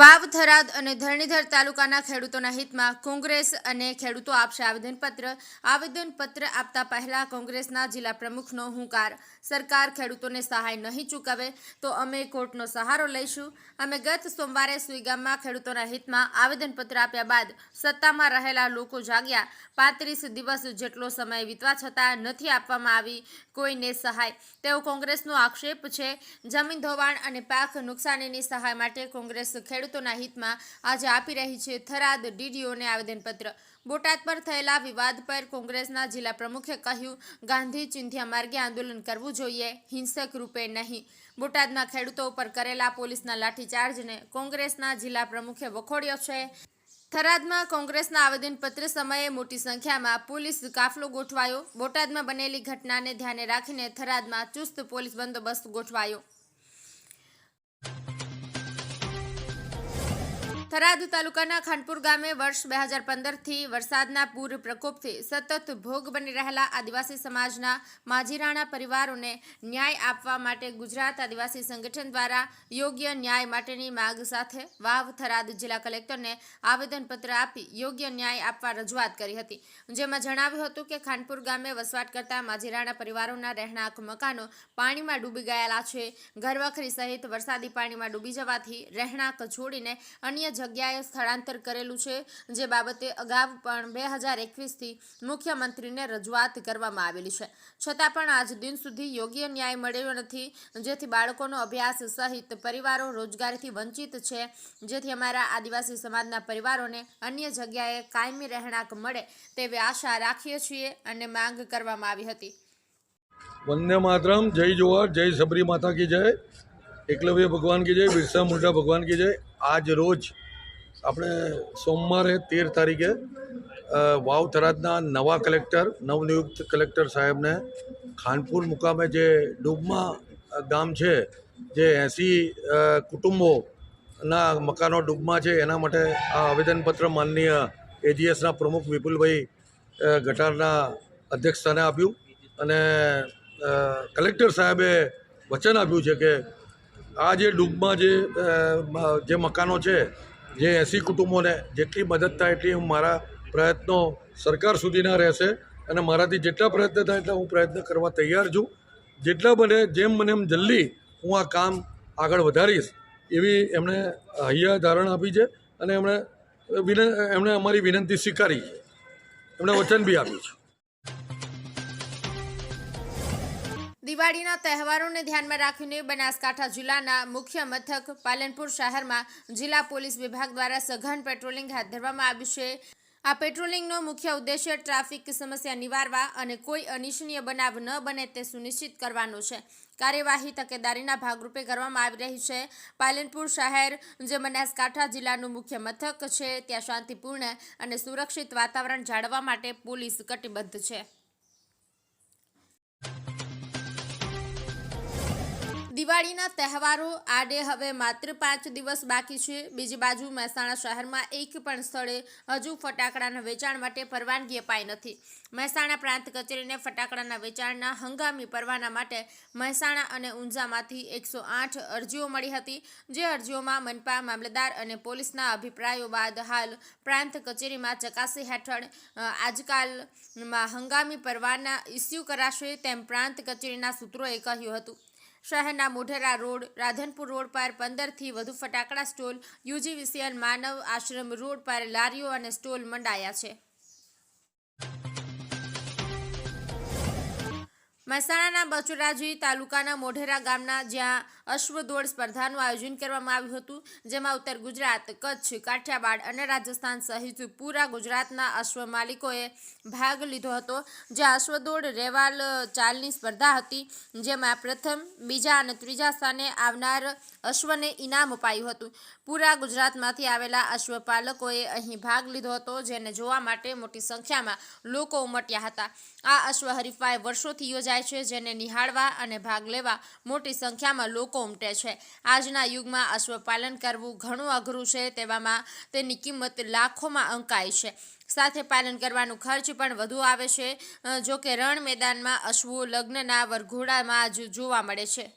વાવ થરાદ અને ધરણીધર તાલુકાના ખેડૂતોના હિતમાં કોંગ્રેસ અને ખેડૂતો આપશે આવેદનપત્ર. આવેદનપત્ર આપતા પહેલા કોંગ્રેસના જિલ્લા પ્રમુખનો હુંકાર. સરકાર ખેડૂતોને સહાય નહીં ચૂકવે તો અમે કોર્ટનો સહારો લઈશું. અમે ગત સોમવારે સુઈગામમાં ખેડૂતોના હિતમાં આવેદનપત્ર આપ્યા બાદ સત્તામાં રહેલા લોકો જાગ્યા. પાંત્રીસ દિવસ જેટલો સમય વીતવા છતાં નથી આપવામાં આવી કોઈને સહાય. તેવો કોંગ્રેસનો આક્ષેપ છે. જમીન ધોવાણ અને પાક નુકસાનીની સહાય માટે કોંગ્રેસ ખેડૂતોના હિતમાં આજે આપી રહી છે થરાદ ડીડીઓને આવેદનપત્ર. બોટાદ પર થયેલા વિવાદ પર કોંગ્રેસના જિલ્લા પ્રમુખે કહ્યું, ગાંધી ચિંધ્યા માર્ગે આંદોલન કરવું જોઈએ, હિંસક રૂપે નહીં. બોટાદમાં ખેડૂતો ઉપર કરેલા પોલીસના લાઠીચાર્જને કોંગ્રેસના જિલ્લા પ્રમુખે વખોડ્યો છે. થરાદમાં કોંગ્રેસના આવેદનપત્ર સમયે મોટી સંખ્યામાં પોલીસ કાફલો ગોઠવાયો. બોટાદમાં બનેલી ઘટનાને ધ્યાને રાખીને થરાદમાં ચુસ્ત પોલીસ બંદોબસ્ત ગોઠવાયો. થરાદ તાલુકાના ખાનપુર ગામે વર્ષ બે હજાર પંદરથી વરસાદના પૂર પ્રકોપથી સતત ભોગ બની રહેલા આદિવાસી સમાજના માજીરાણા પરિવારોને ન્યાય આપવા માટે ગુજરાત આદિવાસી સંગઠન દ્વારા યોગ્ય ન્યાય માટેની માંગ સાથે વાવ થરાદ જિલ્લા કલેક્ટરને આવેદનપત્ર આપી યોગ્ય ન્યાય આપવા રજૂઆત કરી હતી. જેમાં જણાવ્યું હતું કે ખાનપુર ગામે વસવાટ કરતા માજીરાણા પરિવારોના રહેણાંક મકાનો પાણીમાં ડૂબી ગયેલા છે. ઘરવખરી સહિત વરસાદી પાણીમાં ડૂબી જવાથી રહેણાંક છોડીને અન્ય જગ્યાએ સ્થળાંતર કરેલું છે, જે બાબતે અગાઉ પણ બે હજાર એકવીસથી મુખ્યમંત્રીને રજૂઆત કરવામાં આવેલી છે. છતાં પણ આજ દિન સુધી યોગ્ય ન્યાય મળ્યો નથી, જેથી બાળકોનો અભ્યાસ સહિત પરિવારો રોજગારીથી વંચિત છે, જેથી અમારા આદિવાસી સમાજના પરિવારોને અન્ય જગ્યાએ કાયમી રહેણાંક મળે તેવી આશા રાખીએ છીએ અને માંગ કરવામાં આવી હતી. વંદે માતરમ, જય જોહાર જય સબરી માતા કી જય, એકલવ્ય ભગવાન કી જય, બિરસા મુંડા ભગવાન કી જય. આજ રોજ આપણે સોમવારે તેર તારીખે વાવ થરાદના નવા કલેક્ટર, નવનિયુક્ત કલેક્ટર સાહેબને ખાનપુર મુકામે જે ડૂબમાં ગામ છે, જે એંસી કુટુંબોના મકાનો ડૂબમાં છે, એના માટે આ આવેદનપત્ર માનનીય એજીએસના પ્રમુખ વિપુલભાઈ ગટારના અધ્યક્ષસ્થાને આપ્યું અને કલેક્ટર સાહેબે વચન આપ્યું છે કે આ જે ડૂબમાં જે મકાનો છે જે એંસી કુટુંબોને જેટલી મદદ થાય એટલી હું મારા પ્રયત્નો સરકાર સુધીના રહેશે અને મારાથી જેટલા પ્રયત્ન થાય એટલા હું પ્રયત્ન કરવા તૈયાર છું. જેટલા બને જેમ મને એમ જલ્દી હું આ કામ આગળ વધારીશ એવી એમણે હૈયા ધારણ આપી છે અને એમણે વિન એમણે અમારી વિનંતી સ્વીકારી છે. એમણે વચન બી આપ્યું છે. દિવાળીના તહેવારોને ધ્યાનમાં રાખીને બનાસકાંઠા જિલ્લાના મુખ્ય મથક પાલનપુર શહેરમાં જિલ્લા પોલીસ વિભાગ દ્વારા સઘન પેટ્રોલિંગ હાથ ધરવામાં આવ્યું છે. આ પેટ્રોલિંગનો મુખ્ય ઉદ્દેશ્ય ટ્રાફિક સમસ્યા નિવારવા અને કોઈ અનિચ્છનીય બનાવ ન બને તે સુનિશ્ચિત કરવાનો છે. કાર્યવાહી તકેદારીના ભાગરૂપે કરવામાં આવી રહી છે. પાલનપુર શહેર, જે બનાસકાંઠા જિલ્લાનું મુખ્ય મથક છે, ત્યાં શાંતિપૂર્ણ અને સુરક્ષિત વાતાવરણ જાળવવા માટે પોલીસ કટિબદ્ધ છે. દિવાળીના તહેવારો આડે હવે માત્ર પાંચ દિવસ બાકી છે. બીજી બાજુ મહેસાણા શહેરમાં એક પણ સ્થળે હજુ ફટાકડાના વેચાણ માટે પરવાનગી અપાઈ નથી. મહેસાણા પ્રાંત કચેરીને ફટાકડાના વેચાણના હંગામી પરવાના માટે મહેસાણા અને ઊંઝામાંથી એકસો આઠ અરજીઓ મળી હતી, જે અરજીઓમાં મનપા મામલતદાર અને પોલીસના અભિપ્રાયો બાદ હાલ પ્રાંત કચેરીમાં ચકાસી હેઠળ આજકાલમાં હંગામી પરવાના ઇસ્યુ કરાશે તેમ પ્રાંત કચેરીના સૂત્રોએ કહ્યું હતું. શહેરના મોઢેરા રોડ, રાધનપુર રોડ પર પંદરથી વધુ ફટાકડા stall, UGVCL Manav Ashram road પર લારીઓ અને સ્ટોલ મંડાયા છે. મહેસાણાના બચુરાજી તાલુકાના મોઢેરા ગામના જ્યાં અશ્વદોડ સ્પર્ધાનું આયોજન કરવામાં આવ્યું હતું, જેમાં ઉત્તર ગુજરાત, કચ્છ, કાઠિયાવાડ અને રાજસ્થાન સહિત પૂરા ગુજરાતના અશ્વ માલિકોએ ભાગ લીધો હતો. જ્યાં અશ્વદોડ રેવાલ ચાલની સ્પર્ધા હતી, જેમાં પ્રથમ, બીજા અને ત્રીજા સ્થાને આવનાર અશ્વને ઇનામ અપાયું હતું. પૂરા ગુજરાતમાંથી આવેલા અશ્વપાલકોએ અહીં ભાગ લીધો હતો, જેને જોવા માટે મોટી સંખ્યામાં લોકો ઉમટ્યા હતા. આ અશ્વ હરીફાઈ વર્ષોથી યોજાય છે, જેને નિહાળવા અને ભાગ લેવા મોટી સંખ્યામાં લોકો ઉમટે છે. આજના યુગમાં અશ્વપાલન કરવું ઘણું અઘરું છે, તેવામાં તેની કિંમત લાખોમાં અંકાય છે. સાથે પાલન કરવાનું ખર્ચ પણ વધુ આવે છે જોકે રણ મેદાનમાં અશ્વો લગ્નના વરઘોડામાં જ જોવા મળે છે.